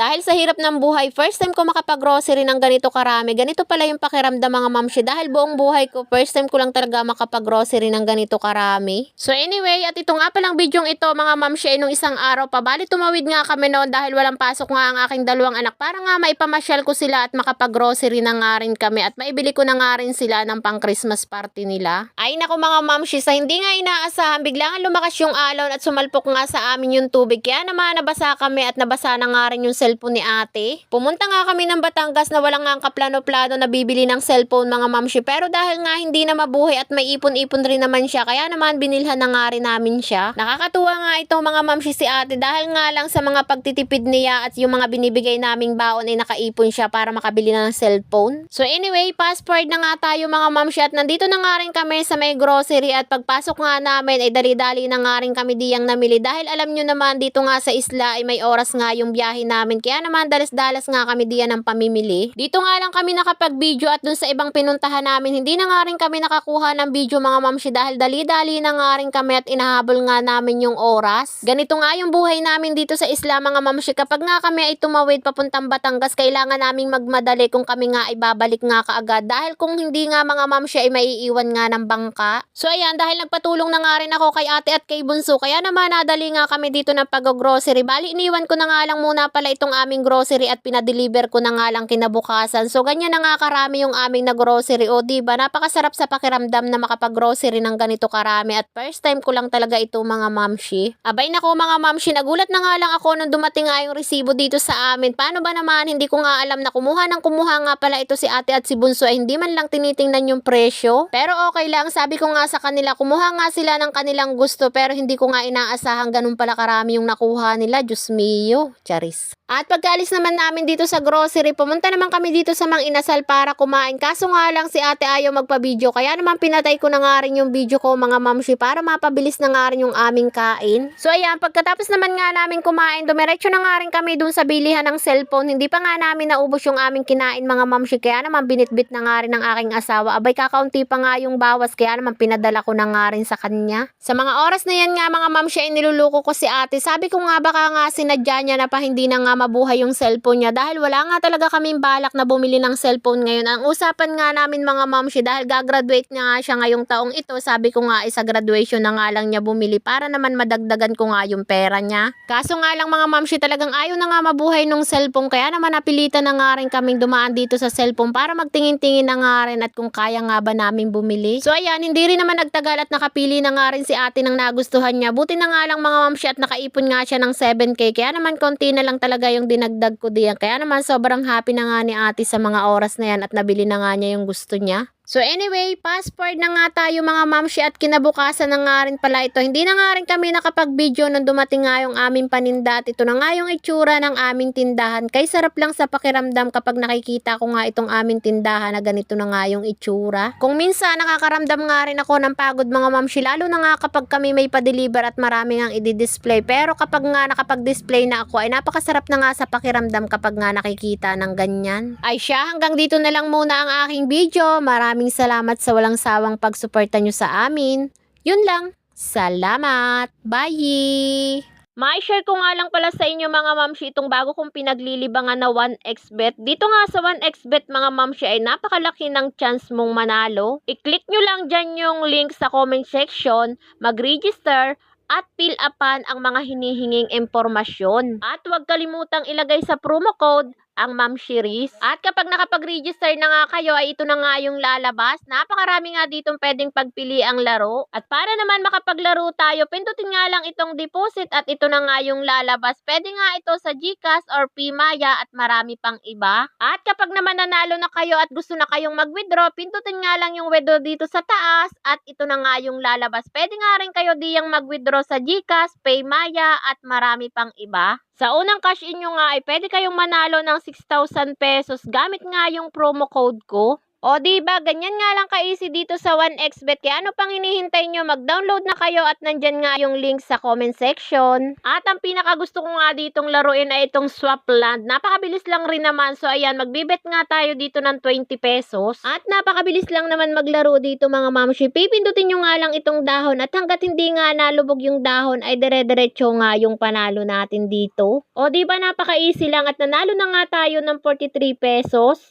Dahil sa hirap ng buhay, first time ko makapag-grocery ng ganito karami. Ganito pala yung pakiramdam mga mamshi. Dahil buong buhay ko, first time ko lang talaga makapag-grocery ng ganito karami. So anyway, at ito nga palang bidyong ito mga mamshi ay nung isang araw pa. Bali tumawid nga kami noon dahil walang pasok nga ang aking dalawang anak. Para nga maipamasyal ko sila at makapag-grocery na nga rin kami. At maibili ko na nga rin sila ng pang Christmas party nila. Ay naku mga mamshi, sa hindi nga inaasahan, biglang lumakas yung alon at sumalpok nga sa amin yung tubig. Kaya naman nabasa kami at nabasa na nga rin yung cellphone ni ate. Pumunta nga kami ng Batangas na walang nga kaplano-plano na bibili ng cellphone mga mamshi. Pero dahil nga hindi na mabuhay at may ipon-ipon rin naman siya, kaya naman binilhan na nga rin namin siya. Nakakatuwa nga itong mga mamshi si ate dahil nga lang sa mga pagtitipid niya at yung mga binibigay naming baon ay nakaipon siya para makabili na ng cellphone. So anyway, forward na nga tayo mga mamshi at nandito na nga rin kami sa may grocery at pagpasok nga namin ay dali-dali na nga rin kami diyang namili dahil alam nyo naman dito nga sa isla ay may oras nga yung biyahe namin kaya naman dalas-dalas nga kami diyan ng pamimili. Dito nga lang kami nakapag-video at dun sa ibang pinuntahan namin hindi na nga rin kami nakakuha ng video mga mamshi dahil dali-dali na nga rin kami at inahabol nga namin yung oras. Ganito nga yung buhay namin dito sa isla mga mamshi kapag nga kami ay tumawid papuntang Batangas kailangan naming magmadali kung kami nga ay babalik nga kaagad dahil kung hindi nga mga mamshi ay maiiwan nga ng bangka. So ayan dahil nagpatulong na nga rin ako kay ate at kay bunso kaya naman nadali nga kami dito ng pag-grocery. Bali iniwan ko na nga lang muna pala itong aming grocery at pinadeliver ko na nga lang kinabukasan. So ganyan na nga karami yung aming na grocery. O di ba napakasarap sa pakiramdam na makapag-grocery ng ganito karami at first time ko lang talaga ito mga mamshi. Abay nako mga mamshi, nagulat na nga lang ako nung dumating nga yung resibo dito sa amin. Paano ba naman hindi ko nga alam na kumuha ng kumuha nga pala ito si ate at si bunso ay hindi man lang tinitingnan yung presyo. Pero okay lang, sabi ko nga sa kanila, kumuha nga sila ng kanilang gusto pero hindi ko nga inaasahan ganun pala karami yung nakuha nila. Diyos mio, charis. At pagkaalis naman namin dito sa grocery, pumunta naman kami dito sa Mang Inasal para kumain. Kaso nga lang si ate ayaw magpa-video. Kaya naman pinatay ko na nga rin yung video ko mga mamshi para mapabilis na nga rin yung aming kain. So ayan, pagkatapos naman nga namin kumain, dumiretso na nga rin kami dun sa bilihan ng cellphone. Hindi pa nga namin naubos yung aming kinain mga mamshi. Kaya naman binitbit na nga rin ng aking asawa. Abay kakaunti pa nga yung bawas. Kaya naman pinadala ko na nga rin sa kanya. Sa mga oras na yan nga mga mamshi ay niluluko ko si ate. Sabi ko nga baka nga sinadya niya na pa hindi na nga mabuhay yung cellphone niya dahil wala nga talaga kaming balak na bumili ng cellphone ngayon. Ang usapan nga namin mga mamshi dahil gagraduate na nga siya ngayong taong ito, sabi ko nga isa graduation na nga lang niya bumili para naman madagdagan ko nga yung pera niya. Kaso nga lang mga mamshi talagang ayaw na nga mabuhay nung cellphone kaya naman napilitan na nga rin kaming dumaan dito sa cellphone para magtingin-tingin na nga rin at kung kaya nga ba namin bumili. So ayan, hindi rin naman nagtagal at nakapili na nga rin si ate ng nagustuhan niya. Buti na nga lang mga mamshi at nakaipon nga siya ng 7k kaya naman konti na lang talaga yung dinagdag ko diyan. Kaya naman sobrang happy na nga ni ate sa mga oras na yan at nabili na nga niya yung gusto niya. So anyway, fast forward na nga tayo mga mamshi at kinabukasan na nga rin pala ito. Hindi na nga rin kami nakapag-video nung dumating nga yung aming paninda at ito na nga yung itsura ng aming tindahan. Kay sarap lang sa pakiramdam kapag nakikita ko nga itong aming tindahan na ganito na nga yung itsura. Kung minsan nakakaramdam nga rin ako ng pagod mga mamshi lalo na nga kapag kami may pa-deliver at marami nga i-display. Pero kapag nga nakapag-display na ako ay napakasarap na nga sa pakiramdam kapag nga nakikita ng ganyan. Ay siya, hanggang dito na lang muna ang aking video. Maraming salamat sa walang sawang pagsuporta nyo sa amin. Yun lang. Salamat. Bye! Ma-share ko nga lang pala sa inyo mga mamshi itong bago kong pinaglilibangan na 1xbet. Dito nga sa 1xbet mga mamshi ay napakalaki ng chance mong manalo. I-click nyo lang dyan yung link sa comment section, mag-register, at fill upan ang mga hinihinging impormasyon. At huwag kalimutang ilagay sa promo code ang Ma'am Shiris. At kapag nakapag-register na nga kayo, ay ito na nga yung lalabas. Napakarami nga ditong pwedeng pagpili ang laro. At para naman makapaglaro tayo, pindutin nga lang itong deposit at ito na nga yung lalabas. Pwede nga ito sa GCash or Pimaya at marami pang iba. At kapag naman nanalo na kayo at gusto na kayong mag-withdraw, pindutin nga lang yung withdraw dito sa taas at ito na nga yung lalabas. Pwede nga rin kayo diyang mag-withdraw sa GCash, Paymaya at marami pang iba. Sa unang cash in nyo nga ay pwede kayong manalo ng 6,000 pesos gamit nga yung promo code ko. O di ba ganyan nga lang ka-easy dito sa 1xbet. Kaya ano pang hinihintay nyo? Mag-download na kayo at nandyan nga yung link sa comment section. At ang pinaka gusto ko nga ditong laruin ay itong swap land. Napakabilis lang rin naman. So ayan, magbibet nga tayo dito ng 20 pesos. At napakabilis lang naman maglaro dito mga mamshi. Pipindutin nyo nga lang itong dahon at hanggat hindi nga nalubog yung dahon ay dire-diretso nga yung panalo natin dito. O di ba napaka-easy lang at nanalo na nga tayo ng 43 pesos.